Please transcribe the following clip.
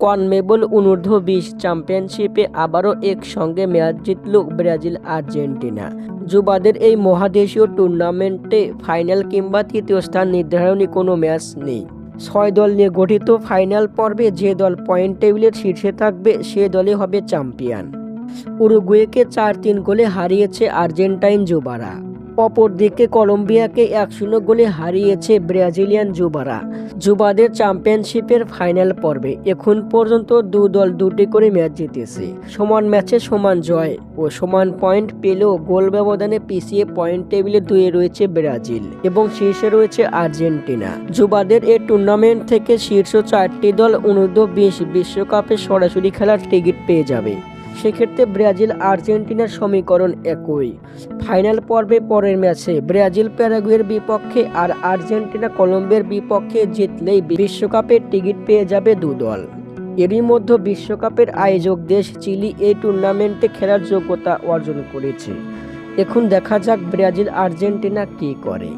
CONMEBOL অনূর্ধ্ব বিশ চ্যাম্পিয়নশিপে আবারও একসঙ্গে ম্যাচ জিতল ব্রাজিল, আর্জেন্টিনা। যুবাদের এই মহাদেশীয় টুর্নামেন্টে ফাইনাল কিংবা তৃতীয় স্থান নির্ধারণী কোনো ম্যাচ নেই। ছয় দল নিয়ে গঠিত ফাইনাল পর্বে যে দল পয়েন্ট টেবিলের শীর্ষে থাকবে, সে দলই হবে চ্যাম্পিয়ন। উরুগুয়েকে চার তিন গোলে হারিয়েছে আর্জেন্টাইন যুবারা। অপরদিকে কলম্বিয়াকে এক শূন্য গোলে হারিয়েছে ব্রাজিলিয়ান যুবারা। যুবাদের চ্যাম্পিয়নশিপের ফাইনাল পর্বে এখন পর্যন্ত দু দল দুটি করে ম্যাচ জিতেছে। সমান ম্যাচে সমান জয় ও সমান পয়েন্ট পেলেও গোল ব্যবধানে পিছিয়ে পয়েন্ট টেবিলে দুয়ে রয়েছে ব্রাজিল এবং শীর্ষে রয়েছে আর্জেন্টিনা। যুবাদের এ টুর্নামেন্ট থেকে শীর্ষ চারটি দল অনূর্ধ্ব বিশ বিশ্বকাপে সরাসরি খেলার টিকিট পেয়ে যাবে। সেক্ষেত্রে ব্রাজিল আর্জেন্টিনার সমীকরণ একই। ফাইনাল পর্বে পরের ম্যাচে ব্রাজিল প্যারাগুয়ের বিপক্ষে আর আর্জেন্টিনা কলম্বিয়ার বিপক্ষে জিতলেই বিশ্বকাপের টিকিট পেয়ে যাবে দু দল এরই মধ্যে বিশ্বকাপের আয়োজক দেশ চিলি এই টুর্নামেন্টে খেলার যোগ্যতা অর্জন করেছে। এখন দেখা যাক ব্রাজিল আর্জেন্টিনা কী করে।